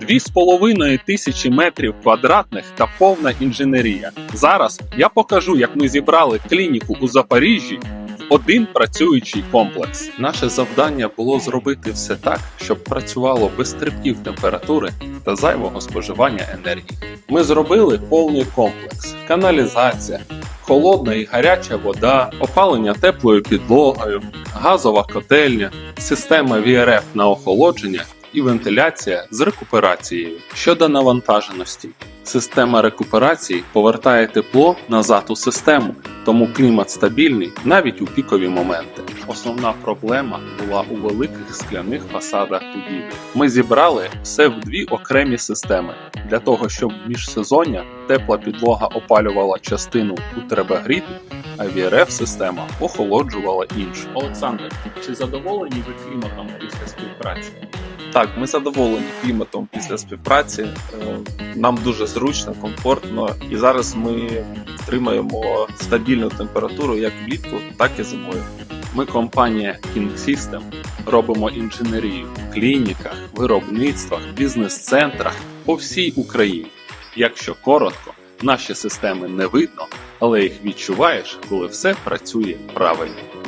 Дві з половиною тисячі метрів квадратних та повна інженерія. Зараз я покажу, як ми зібрали клініку у Запоріжжі в один працюючий комплекс. Наше завдання було зробити все так, щоб працювало без стрибків температури та зайвого споживання енергії. Ми зробили повний комплекс: каналізація, холодна і гаряча вода, опалення теплою підлогою, газова котельня, система VRF на охолодження і вентиляція з рекуперацією. Щодо навантаженості, система рекуперації повертає тепло назад у систему, тому клімат стабільний навіть у пікові моменти. Основна проблема була у великих скляних фасадах будівлі. Ми зібрали все в дві окремі системи для того, щоб в міжсезоння тепла підлога опалювала частину тут треба гріти, а VRF-система охолоджувала іншу. Олександр, чи задоволені ви кліматом після співпраці? Так, ми задоволені кліматом після співпраці. Е, Нам дуже зручно, комфортно, і зараз ми тримаємо стабільну температуру як влітку, так і зимою. Ми компанія King System робимо інженерію в клініках, виробництвах, бізнес-центрах по всій Україні. Якщо коротко, наші системи не видно, але їх відчуваєш, коли все працює правильно.